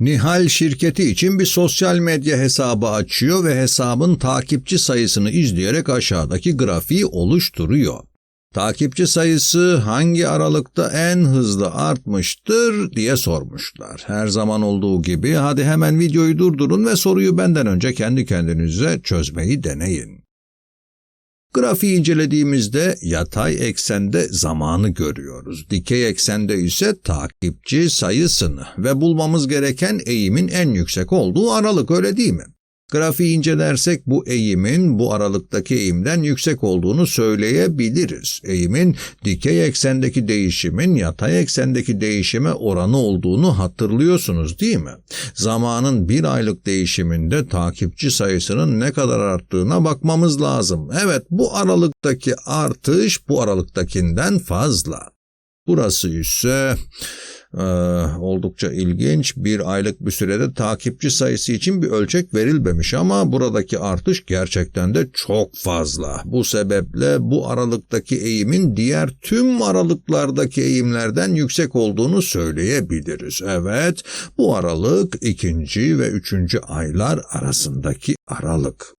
Nihal şirketi için bir sosyal medya hesabı açıyor ve hesabın takipçi sayısını izleyerek aşağıdaki grafiği oluşturuyor. Takipçi sayısı hangi aralıkta en hızlı artmıştır diye sormuşlar. Her zaman olduğu gibi hadi hemen videoyu durdurun ve soruyu benden önce kendi kendinize çözmeyi deneyin. Grafiği incelediğimizde yatay eksende zamanı görüyoruz. Dikey eksende ise takipçi sayısını ve bulmamız gereken eğimin en yüksek olduğu aralık öyle değil mi? Grafiği incelersek bu eğimin bu aralıktaki eğimden yüksek olduğunu söyleyebiliriz. Eğimin dikey eksendeki değişimin yatay eksendeki değişime oranı olduğunu hatırlıyorsunuz değil mi? Zamanın bir aylık değişiminde takipçi sayısının ne kadar arttığına bakmamız lazım. Evet bu aralıktaki artış bu aralıktakinden fazla. Burası ise ee, oldukça ilginç. Bir aylık bir sürede takipçi sayısı için bir ölçek verilmemiş ama buradaki artış gerçekten de çok fazla. Bu sebeple bu aralıktaki eğimin diğer tüm aralıklardaki eğimlerden yüksek olduğunu söyleyebiliriz. Evet, bu aralık ikinci ve üçüncü aylar arasındaki aralık.